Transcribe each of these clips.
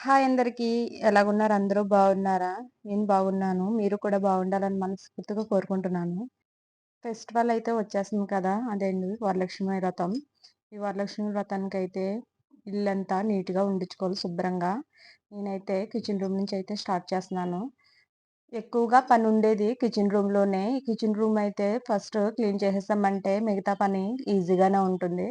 Hi అందరికీ. ఎలాగున్నారు? అందరూ బాగున్నారా? నేను బాగున్నాను. మీరు కూడా బాగుండాలని మనస్ఫూర్తిగా కోరుకుంటున్నాను. ఫెస్టివల్ అయితే వచ్చేసింది కదా? అదేంటి వరలక్ష్మి వ్రతం. ఈ వరలక్ష్మి వ్రతానికి అయితే ఇల్లంతా నీట్గా ఉండించుకోవాలి శుభ్రంగా. నేనైతే కిచెన్ రూమ్ నుంచి అయితే స్టార్ట్ చేస్తున్నాను. ఎక్కువగా పని ఉండేది కిచెన్ రూమ్లోనే. కిచెన్ రూమ్ అయితే ఫస్ట్ క్లీన్ చేసేసామంటే మిగతా పని ఈజీగానే ఉంటుంది.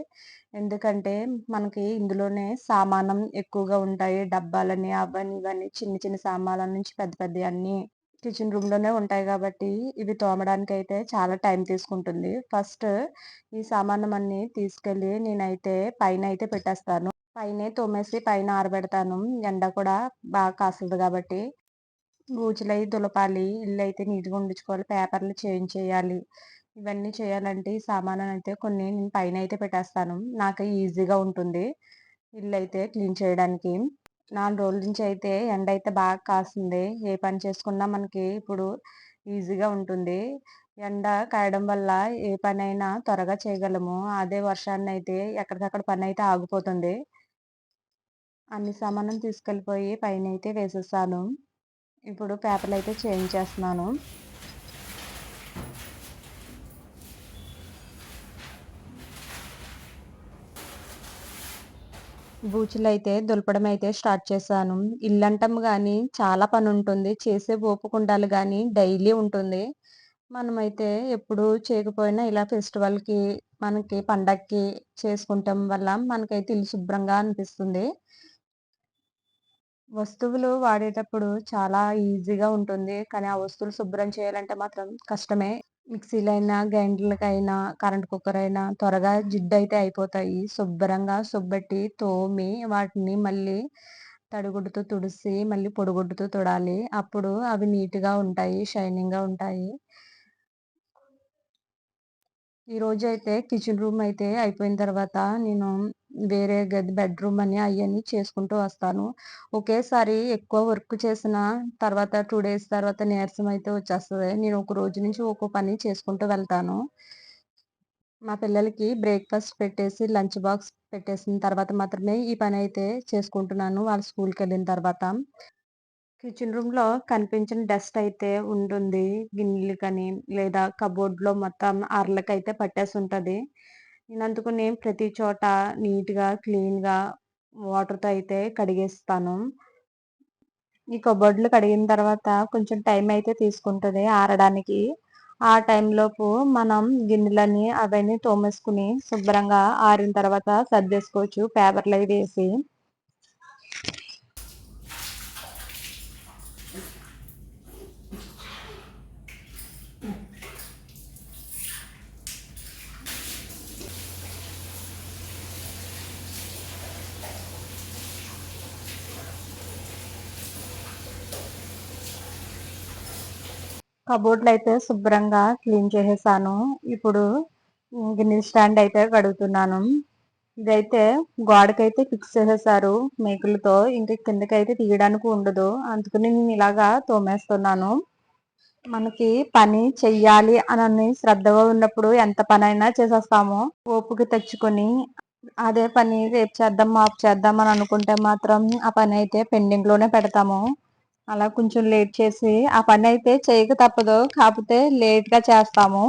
ఎందుకంటే మనకి ఇందులోనే సామానం ఎక్కువగా ఉంటాయి. డబ్బాలని అవన్నీ ఇవన్నీ చిన్న చిన్న సామాన్ల నుంచి పెద్ద పెద్ద అన్నీ కిచెన్ రూమ్లోనే ఉంటాయి కాబట్టి ఇవి తోమడానికి అయితే చాలా టైం తీసుకుంటుంది. ఫస్ట్ ఈ సామానం అన్ని తీసుకెళ్ళి నేనైతే పైన అయితే పెట్టేస్తాను. పైనే తోమేసి పైన ఆరబెడతాను. ఎండ కూడా బాగా కాస్తుంది కాబట్టి బూజులై దులపాలి ఇల్లు అయితే నీట్గా ఉండించుకోవాలి పేపర్లు చేంజ్ చేయాలి. ఇవన్నీ చేయాలంటే ఈ సామాను అయితే కొన్ని నేను పైన అయితే పెట్టేస్తాను. నాకు ఈజీగా ఉంటుంది ఇల్లు అయితే క్లీన్ చేయడానికి. నాలుగు రోజుల నుంచి అయితే ఎండ అయితే బాగా కాస్తుంది. ఏ పని చేసుకున్నా మనకి ఇప్పుడు ఈజీగా ఉంటుంది. ఎండ కాయడం వల్ల ఏ పని అయినా త్వరగా చేయగలము. అదే వర్షాన్ని అయితే ఎక్కడికక్కడ పని అయితే ఆగిపోతుంది. అన్ని సామానం తీసుకెళ్ళిపోయి పైన అయితే వేసేస్తాను. ఇప్పుడు పేపర్లు అయితే చేంజ్ చేస్తున్నాను. బూచులు అయితే దులపడం అయితే స్టార్ట్ చేశాను. ఇల్లంటం కానీ చాలా పని ఉంటుంది చేసే ఓపుకుండాలు కానీ డైలీ ఉంటుంది. మనమైతే ఎప్పుడు చేయకపోయినా ఇలా ఫెస్టివల్కి మనకి పండగకి చేసుకుంటాం వల్ల మనకైతే ఇల్లు శుభ్రంగా అనిపిస్తుంది. వస్తువులు వాడేటప్పుడు చాలా ఈజీగా ఉంటుంది. కానీ ఆ వస్తువులు శుభ్రం చేయాలంటే మాత్రం కష్టమే. మిక్సీలైనా గ్రైండర్లకైనా కరెంట్ కుక్కర్ అయినా త్వరగా జిడ్డు అయితే అయిపోతాయి. శుభ్రంగా సుబ్బెట్టి తోమి వాటిని మళ్ళీ తడిగుడ్డుతో తుడిసి మళ్ళీ పొడిగుడ్డుతో తుడాలి. అప్పుడు అవి నీట్గా ఉంటాయి షైనింగ్గా ఉంటాయి. ఈరోజు అయితే కిచెన్ రూమ్ అయితే అయిపోయిన తర్వాత నేను వేరే గది బెడ్రూమ్ అని అవన్నీ చేసుకుంటూ వస్తాను. ఒకేసారి ఎక్కువ వర్క్ చేసిన తర్వాత టూ డేస్ తర్వాత నీరసం అయితే వచ్చేస్తుంది. నేను ఒక రోజు నుంచి ఒక్కో పని చేసుకుంటూ వెళ్తాను. మా పిల్లలకి బ్రేక్ఫాస్ట్ పెట్టేసి లంచ్ బాక్స్ పెట్టేసిన తర్వాత మాత్రమే ఈ పని అయితే చేసుకుంటున్నాను వాళ్ళ స్కూల్కి వెళ్ళిన తర్వాత. కిచెన్ రూమ్లో కనిపించిన డస్ట్ అయితే ఉంటుంది. గిన్నెలు కానీ లేదా కబోర్డ్లో మొత్తం అర్లకైతే పట్టేసి ఉంటుంది. నేను అందుకు నేను ప్రతి చోట నీట్గా క్లీన్గా వాటర్తో అయితే కడిగేస్తాను. ఈ కబోర్డ్లు కడిగిన తర్వాత కొంచెం టైం అయితే తీసుకుంటుంది ఆరడానికి. ఆ టైంలోపు మనం గిన్నెలని అవన్నీ తోమేసుకుని శుభ్రంగా ఆరిన తర్వాత సర్దేసుకోవచ్చు పేపర్లు అవి వేసి. కబోర్డ్లు అయితే శుభ్రంగా క్లీన్ చేసేసాను. ఇప్పుడు గిన్నెల స్టాండ్ అయితే కడుగుతున్నాను. ఇదైతే గోడకైతే ఫిక్స్ చేసేసారు మేకులతో. ఇంకా కిందకైతే తీయడానికి ఉండదు. అందుకని నేను ఇలాగా తోమేస్తున్నాను. మనకి పని చెయ్యాలి అని శ్రద్ధగా ఉన్నప్పుడు ఎంత పని అయినా చేసేస్తాము. ఓపుకి తెచ్చుకొని అదే పని రేపు చేద్దాం మాపు చేద్దాం అని అనుకుంటే మాత్రం ఆ పని అయితే పెండింగ్లోనే పెడతాము. అలా కొంచెం లేట్ చేసి ఆ పని అయితే చేయక తప్పదు. కాకపోతే లేట్గా చేస్తాము.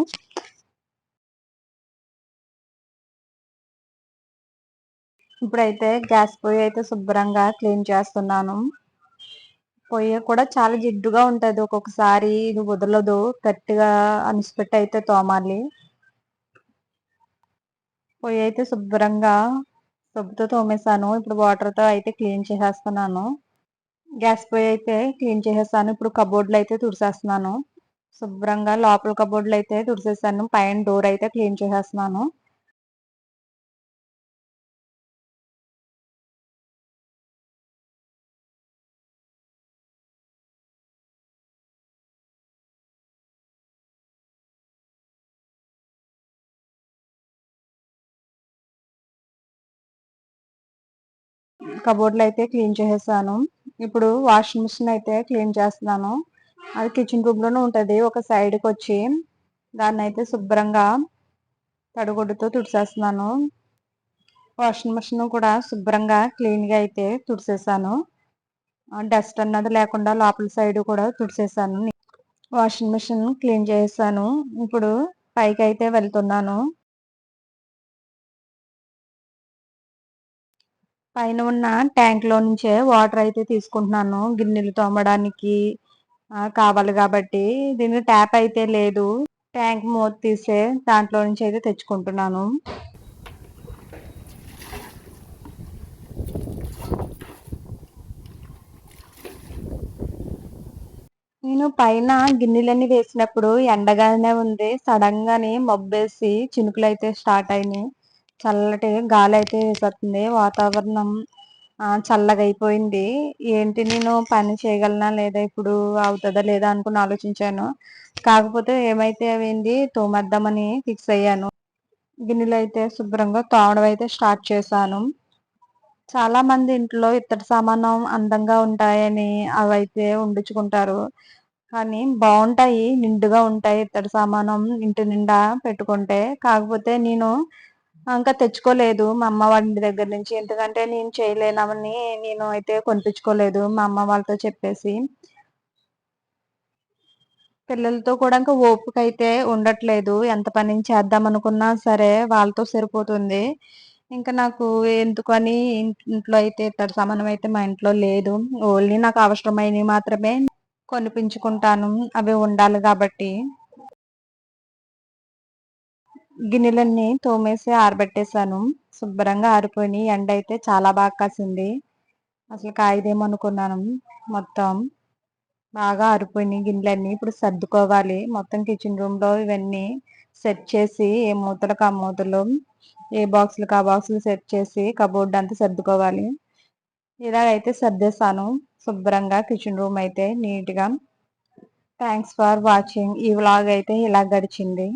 ఇప్పుడైతే గ్యాస్ పొయ్యి అయితే శుభ్రంగా క్లీన్ చేస్తున్నాను. పొయ్యి కూడా చాలా జిడ్డుగా ఉంటుంది. ఒక్కొక్కసారి ఇది వదలదు. గట్టిగా అనిసిపెట్టి అయితే తోమాలి. పొయ్యి అయితే శుభ్రంగా సబ్బుతో తోమేశాను. ఇప్పుడు వాటర్తో అయితే క్లీన్ చేసేస్తున్నాను. గ్యాస్ పొయ్యి అయితే క్లీన్ చేసేసాను ఇప్పుడు కబోర్డ్లు అయితే తుడిసేస్తున్నాను. శుభ్రంగా లోపల కబోర్డ్లు అయితే తుడిసేసాను పైన డోర్ అయితే క్లీన్ చేసేస్తున్నాను. కబోర్డ్లు అయితే క్లీన్ చేసేసాను ఇప్పుడు వాషింగ్ మిషన్ అయితే క్లీన్ చేస్తున్నాను. అది కిచెన్ రూమ్లోనే ఉంటుంది. ఒక సైడ్కి వచ్చి దాన్ని అయితే శుభ్రంగా తడిగుడ్డుతో తుడిసేస్తున్నాను వాషింగ్ మిషన్ కూడా శుభ్రంగా క్లీన్గా అయితే తుడిసేసాను డస్ట్ అన్నది లేకుండా లోపల సైడ్ కూడా తుడిసేసాను వాషింగ్ మిషన్ క్లీన్ చేసాను. ఇప్పుడు పైకి అయితే వెళ్తున్నాను. పైన ఉన్న ట్యాంక్లో నుంచే వాటర్ అయితే తీసుకుంటున్నాను. గిన్నెలు తోమడానికి కావాలి కాబట్టి. దీనికి ట్యాప్ అయితే లేదు. ట్యాంక్ మూత తీసే దాంట్లో నుంచి అయితే తెచ్చుకుంటున్నాను. నేను పైన గిన్నెలన్నీ వేసినప్పుడు ఎండగానే ఉంది. సడన్ గానే మబ్బేసి చినుకులు అయితే స్టార్ట్ అయినాయి. చల్లటి గాలి అయితే వేసేస్తుంది వాతావరణం చల్లగా అయిపోయింది ఏంటి నేను పని చేయగలనా లేదా ఇప్పుడు అవుతుందా లేదా అనుకుని ఆలోచించాను. కాకపోతే ఏమైతే అయింది తోమద్దామని ఫిక్స్ అయ్యాను. గిన్నెలు అయితే శుభ్రంగా తోమడం అయితే స్టార్ట్ చేశాను. చాలా మంది ఇంట్లో ఇత్తడి సామానం అందంగా ఉంటాయని అవైతే ఉండించుకుంటారు. కానీ బాగుంటాయి నిండుగా ఉంటాయి ఇత్తడి సామానం ఇంటి నిండా పెట్టుకుంటే. కాకపోతే నేను ఇంకా తెచ్చుకోలేదు. మా అమ్మ వాళ్ళ దగ్గర నుంచి. ఎందుకంటే నేను చేయలేనని నేను అయితే కొనిపించుకోలేదు. మా అమ్మ వాళ్ళతో చెప్పేసి. పిల్లలతో కూడా ఇంకా ఓపిక అయితే ఉండట్లేదు. ఎంత పని చేద్దాం అనుకున్నా సరే వాళ్ళతో సరిపోతుంది. ఇంకా నాకు ఎందుకని ఇంట్లో అయితే ఇత్తడి సమానం అయితే మా ఇంట్లో లేదు. ఓన్లీ నాకు అవసరమైనవి మాత్రమే కొనిపించుకుంటాను. అవి ఉండాలి కాబట్టి. గిన్నెలన్నీ తోమేసి ఆరబెట్టేశాను. శుభ్రంగా ఆరిపోయి ఎండ అయితే చాలా బాగా కాసింది. అసలు కాయదేమనుకున్నాను. మొత్తం బాగా ఆరిపోయినాయి గిన్నెలన్నీ. ఇప్పుడు సర్దుకోవాలి. మొత్తం కిచెన్ రూమ్లో ఇవన్నీ సెట్ చేసి ఏ మూతలకు ఆ మూతలు ఏ బాక్సులకు ఆ బాక్సులు సెట్ చేసి కబోర్డ్ అంతా సర్దుకోవాలి. ఇలాగైతే సర్దేశాను. శుభ్రంగా కిచెన్ రూమ్ అయితే నీట్గా. Thanks for watching. ఈ వ్లాగ్ అయితే ఇలా గడిచింది.